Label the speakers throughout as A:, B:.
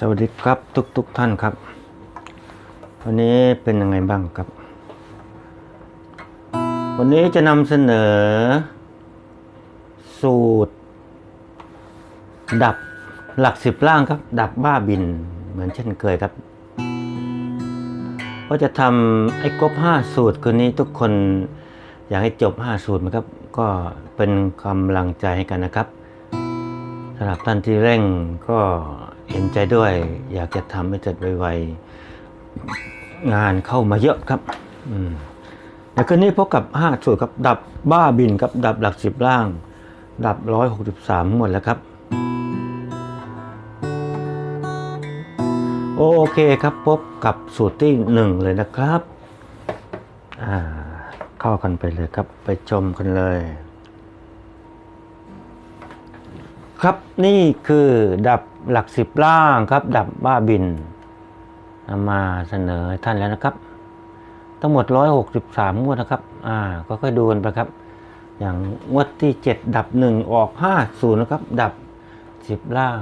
A: สวัสดีครับทุกทุกๆท่านครับ วันนี้เป็นยังไงบ้างครับ วันนี้จะนำเสนอ สูตร ดับหลักสิบล่างครับ ดับบ้าบินเหมือนเช่นเคยครับว่าจะทำไอ้ครบห้าสูตรคืนนี้ทุกคนอยากให้จบห้าสูตรไหมครับ ก็เป็นกำลังใจให้กันนะครับสำหรับท่านที่เร่งก็ เห็นใจด้วย อยากจะทำให้เสร็จไวๆ งานเข้ามาเยอะครับอืมในคืนนี้พบกับ 5 สูตรครับ ดับบ้าบินครับ ดับหลักสิบล่าง ดับ 163 หมดแล้วครับ โอเคครับ พบกับสูตรที่หนึ่งเลยนะครับอ่าเข้ากันไปเลยครับ ไปชมกันเลยครับนี่คือดับ หลักสิบล่างครับ ดับบ้าบินนำมาเสนอท่านแล้วนะครับ ทั้งหมด 163 งวดนะครับ อ่า ก็ค่อยดูกันไปครับ อย่างงวดที่ 7 ดับ 1 ออก 50 นะครับ ดับ 10 ล่าง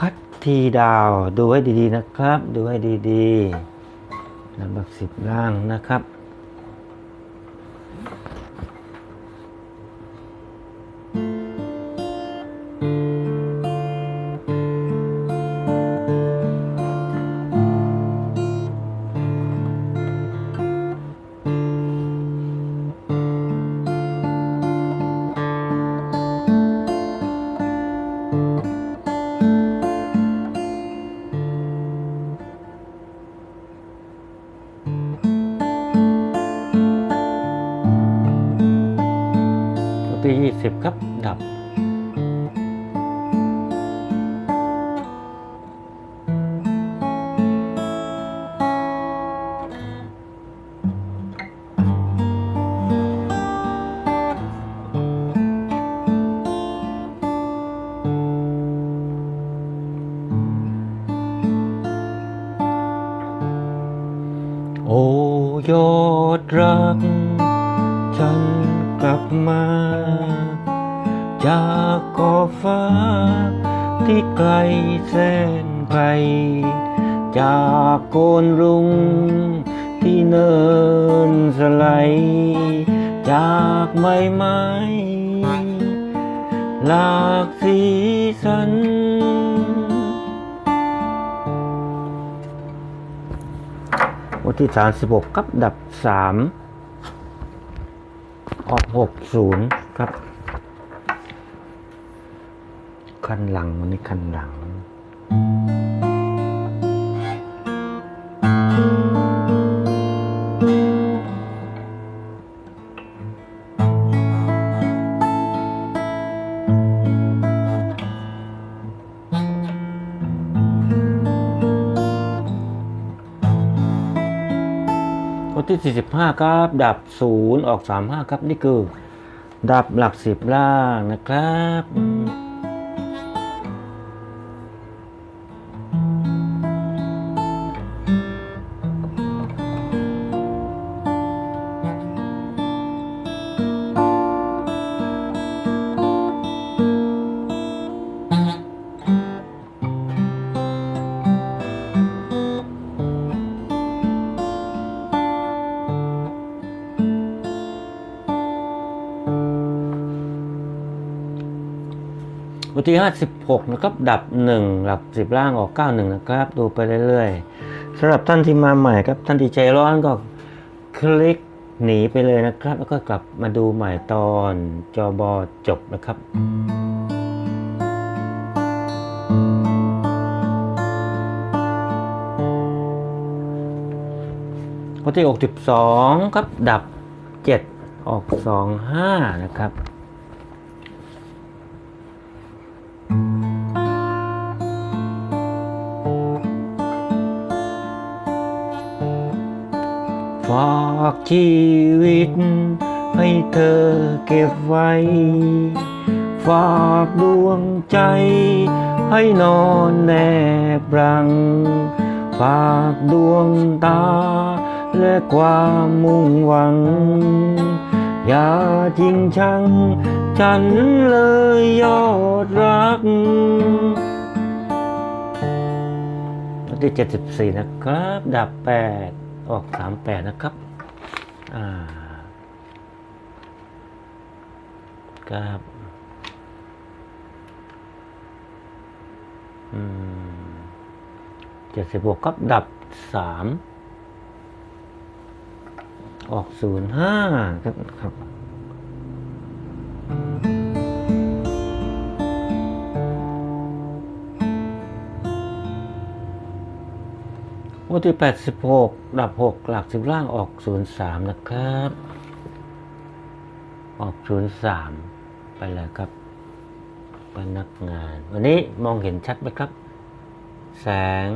A: คัดทีดาว ดูให้ดีๆนะครับ ดูให้ดีๆดับแบบ10 ล่างนะครับ ที่ 20 ครับ ดับ โอ้ยอดรักฉัน กลับมา จากกอฟ้า ที่ไกลแสนไกล จากโกนรุงที่เนินสไลด์จากไม้ไม้หลากสีสัน วันที่ 36ครับดับ 3 ออก60ครับ คันหลังวันนี้คันหลัง 45ครับดับ 0 ออก 35 ครับ นี่คือ ดับหลักสิบล่างนะครับ ที่ 56 นะครับ ดับ 1 หลักสิบล่างออก 91 นะครับ ดูไปเรื่อยๆสำหรับท่านที่มาใหม่ครับ ท่านที่ใจร้อนก็คลิกหนีไปเลยนะครับ แล้วก็กลับมาดูใหม่ตอนจอบอจบนะครับวันที่ 62 ครับ ดับ 7 ออก 25 นะครับ ฝากชีวิต ให้เธอเก็บไว้ ฝากดวงใจ ให้นอนแนบรัง ฝากดวงตา และความมุ่งหวัง อย่าจริงชัง ฉันเลยยอดรักที่เจ็ดสิบสี่นะครับ ดับแปด ออกสามแปดนะครับ อ่าครับอืมเจ็ดสิบหกครับ ดับสามออกศูนย์ห้าครับ วันที่ 86 ดับ 6 หลักสิบล่างออก 03 นะครับ ออก 03 ไปเลยครับพนักงาน วันนี้มองเห็นชัดไหมครับ แสง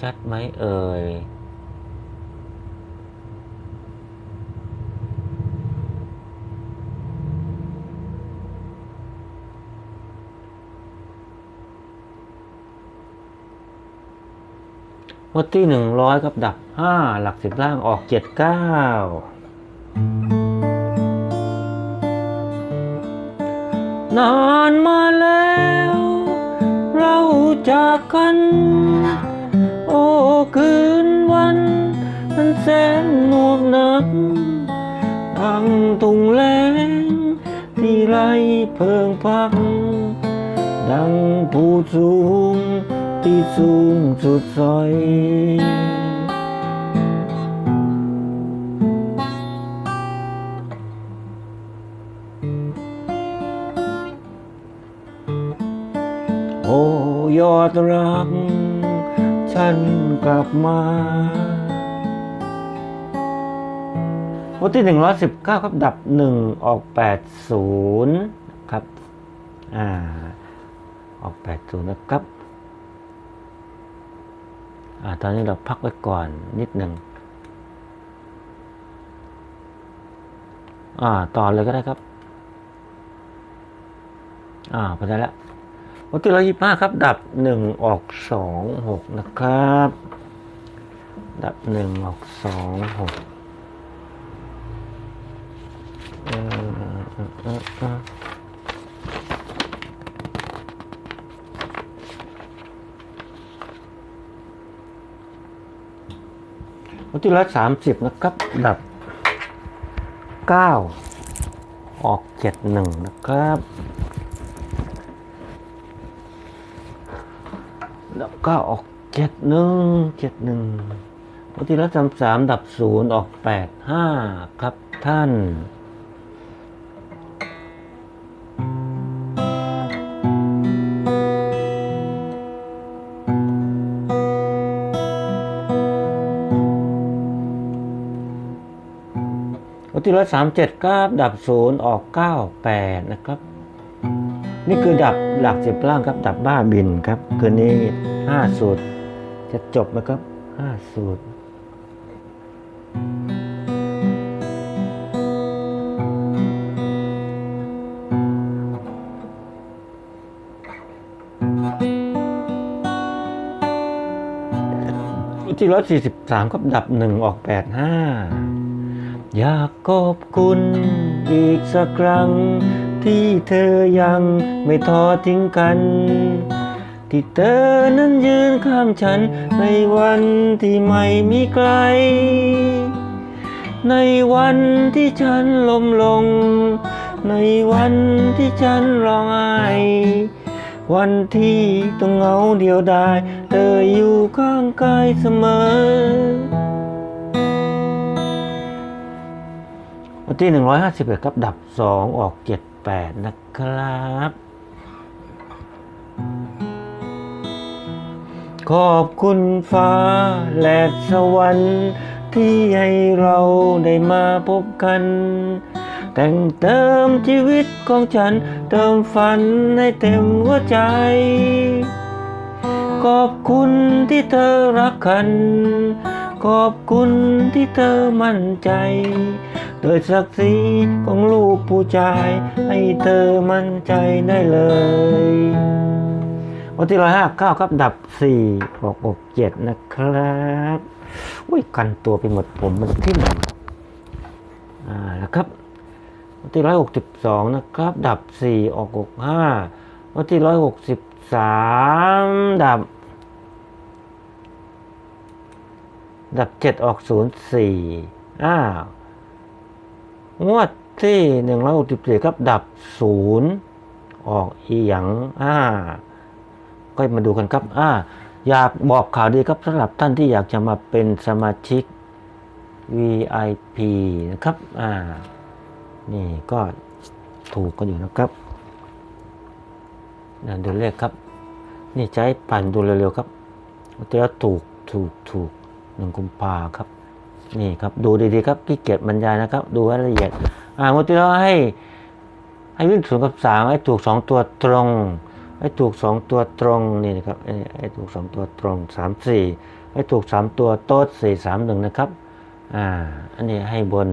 A: ชัดไหมเอ่ย งวดที่หนึ่งร้อยครับดับห้าหลักสิบล่างออกเจ็ดเก้านานมาแล้ว เราจากกัน โอ้คืนวันมันแสนหนวกหนักทั้งทุ่งแล้งที่ไรเพิงพัก ดังผู้สูง ที่สูงสุดซอยโอ้ยอดรัก ฉันกลับมาวันที่หนึ่งร้อยสิบเก้าครับ ดับหนึ่งออกแปดศูนย์ครับ อ่า ออกแปดศูนย์นะครับ ตอนนี้เราพักไว้ก่อนนิดหนึ่งอ่าต่อเลยก็ได้ครับ อ่าไปได้แล้ววันที่ร้อยยี่ห้าครับ ดับหนึ่งออกสองหกนะครับ ดับหนึ่งออกสองหกเออเออเออเออ วันที่ร้อยสามสิบนะครับ ดับเก้าออกเจ็ดหนึ่งนะครับ ดับเก้าออกเจ็ดหนึ่งเจ็ดหนึ่งวันที่ร้อยสามสามดับศูนย์ออกแปดห้าครับท่าน สามเจ็ดครับดับศูนย์ออกเก้าแปดนะครับ นี่คือดับหลักสิบล่างครับ ดับบ้าบินครับ คืนนี้ห้าสูตร จะจบไหมครับห้าสูตรที่ร้อยสี่สิบสามครับดับหนึ่งออกแปดห้า อยากขอบคุณอีกสักครั้ง ที่เธอยังไม่ทอดทิ้งกัน ที่เธอนั้นยืนข้างฉัน ในวันที่ไม่มีใคร ในวันที่ฉันล้มลง ในวันที่ฉันร้องไห้วันที่ต้องเหงาเดียวดาย เธออยู่ข้างกายเสมอ วันที่ 151 ครับ ดับ 2 ออก 78 นะครับ ขอบคุณฟ้าและสวรรค์ ที่ให้เราได้มาพบกัน แต่งเติมชีวิตของฉัน เติมฝันให้เต็มหัวใจ ขอบคุณที่เธอรักกัน ขอบคุณที่เธอมั่นใจ โดศักดิ์ศรีของลูกผู้ชาย ให้เธอมั่นใจได้เลย วันที่ร้อยห้าเก้าครับดับสี่ออกอกเจ็ดนะครับอุ้ยกันตัวไปหมดผมมันทิ่มอ่าแล้วครับวันที่ร้อยหกสิบสองนะครับ ดับสี่ออกอกห้างวดที่ร้อยหกสิบสามดับ ดับเจ็ดออกศูนย์สี่อ้าว งวดที่หนึ่งร้อยหกสิบสี่ครับดับศูนย์ออกอีหยังอ่าก็มาดูกันครับ อ่า อยากบอกข่าวดีครับสำหรับท่านที่อยากจะมาเป็นสมาชิก VIP นะครับ อ่า นี่ก็ถูกกันอยู่นะครับนั่นดูเลขครับ นี่ใช้ปั่นดูเร็วๆครับแต่แล้วถูกถูกถูกหนึ่งกุมภาครับ นี่ครับดูดีๆครับขี้เกียจบรรยายนะครับ ดูให้ละเอียด อ่ามื่อที่แล้วให้ ให้วิ่งศูนย์กับสามให้ถูกสองตัวตรง ให้ถูกสองตัวตรงนี่นะครับให้ถูกสองตัวตรงสามสี่ให้ถูกสามตัวโต๊ดสี่สามหนึ่งนะครับ อ่า อันนี้ให้บน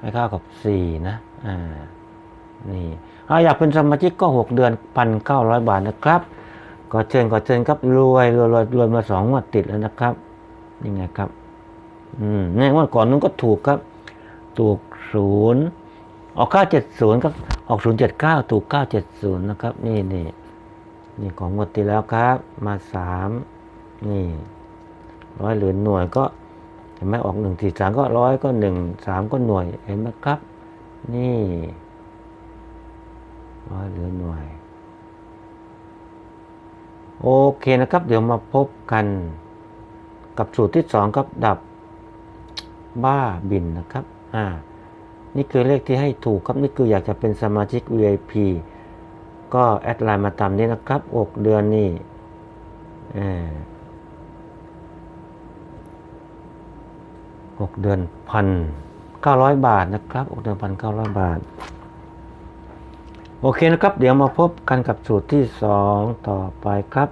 A: ให้เข้ากับสี่นะ อ่า นี่ถ้าอยากเป็นสมาชิกก็หกเดือนพันเก้าร้อยบาทนะครับก็เชิญก็เชิญครับรวยรวยรวยรวยมาสองงวดติดแล้วนะครับนี่ไงครับ ในงวดก่อนนู้นก็ถูกครับ ถูกศูนย์ออกเก้าเจ็ดศูนย์ครับ ออกศูนย์เจ็ดเก้าถูกเก้าเจ็ดศูนย์นะครับ นี่นี่นี่ของงวดที่แล้วครับ มาสามนี่ร้อยเหรียญหน่วยก็เห็นไหมออกหนึ่งสี่สามก็ร้อยก็หนึ่งสามก็หน่วยเห็นไหมครับ นี่ร้อยเหลือหน่วย โอเคนะครับ เดี๋ยวมาพบกันกับสูตรที่สองครับดับ บ้าบินนะครับอ่านี่คือเลขที่ให้ถูกครับนี่คืออยากจะเป็นสมาชิก VIP ก็แอดไลน์มาตามนี้นะครับอกเดือนนี่เออหกเดือนพันเก้าร้อยบาทนะครับหกเดือนพันเก้าร้อยบาท โอเคนะครับ เดี๋ยวมาพบกันกับสูตรที่สองต่อไปครับ